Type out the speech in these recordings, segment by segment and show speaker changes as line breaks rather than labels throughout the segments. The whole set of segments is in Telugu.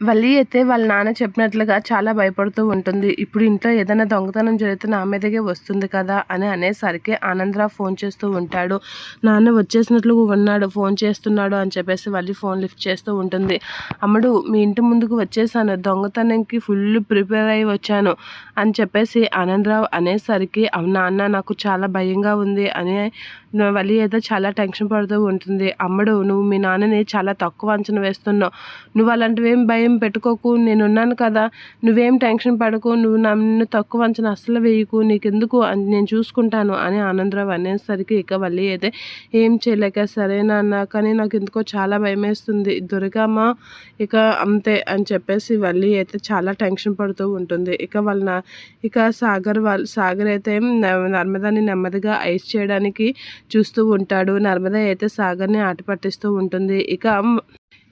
వల్లి అయితే వాళ్ళ నాన్న చెప్పినట్లుగా చాలా భయపడుతూ ఉంటుంది. ఇప్పుడు ఇంట్లో ఏదైనా దొంగతనం జరిగితే నా మీదకే వస్తుంది కదా అని అనేసరికి ఆనందరావు ఫోన్ చేస్తూ ఉంటాడు. నాన్న వచ్చేసినట్లు ఉన్నాడు ఫోన్ చేస్తున్నాడు అని చెప్పేసి వల్లి ఫోన్ లిఫ్ట్ చేస్తూ ఉంటుంది. అమ్మడు మీ ఇంటి ముందుకు వచ్చేసాను. దొంగతనంకి ఫుల్ ప్రిపేర్ అయ్యి వచ్చాను అని చెప్పేసి ఆనందరావు అనేసరికి నాన్న నాకు చాలా భయంగా ఉంది అని వల్లి అయితే చాలా టెన్షన్ పడుతూ ఉంటుంది. అమ్మడు నువ్వు మీ నాన్నని చాలా తక్కువ అంచనా వేస్తున్నావు. నువ్వు అలాంటివి ఏం భయం ఏం పెట్టుకోకు నేను ఉన్నాను కదా. నువ్వేం టెన్షన్ పడకు నువ్వు నన్ను తక్కువ అంచనా అస్సలు వేయకు నీకెందుకు నేను చూసుకుంటాను అని ఆనందరావు అనేసరికి ఇక వల్లి అయితే ఏం చేయలేక సరేనా అన్న కానీ నాకు ఎందుకో చాలా భయం వేస్తుంది దుర్గమ్మ ఇక అంతే అని చెప్పేసి వల్లి అయితే చాలా టెన్షన్ పడుతూ ఉంటుంది. ఇక వాళ్ళ ఇక సాగర్ వాళ్ళ సాగర్ అయితే నర్మదాని నెమ్మదిగా ఐస్ చేయడానికి చూస్తూ ఉంటాడు. నర్మద అయితే సాగర్ని ఆట పట్టిస్తూ ఉంటుంది. ఇక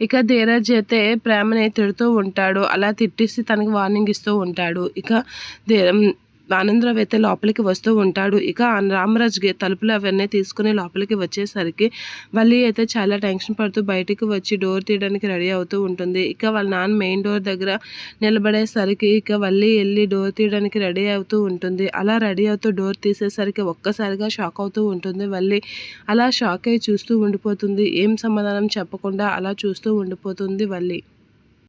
ఇక ధీరజ్ అయితే ప్రేమని తిడుతూ ఉంటాడు. అలా తిట్టేసి తనకి వార్నింగ్ ఇస్తూ ఉంటాడు. ఇక ఆనందరావు అయితే లోపలికి వస్తూ ఉంటాడు. ఇక రామరాజుకి తలుపులు అవన్నీ తీసుకుని లోపలికి వచ్చేసరికి వల్లి అయితే చాలా టెన్షన్ పడుతూ బయటికి వచ్చి డోర్ తీయడానికి రెడీ అవుతూ ఉంటుంది. ఇక వాళ్ళ నాన్న మెయిన్ డోర్ దగ్గర నిలబడేసరికి ఇక వల్లి వెళ్ళి డోర్ తీయడానికి రెడీ అవుతూ ఉంటుంది. అలా రెడీ అవుతూ డోర్ తీసేసరికి ఒక్కసారిగా షాక్ అవుతూ ఉంటుంది వల్లి. అలా షాక్ అయి చూస్తూ ఉండిపోతుంది. ఏం సమాధానం చెప్పకుండా అలా చూస్తూ ఉండిపోతుంది వల్లి.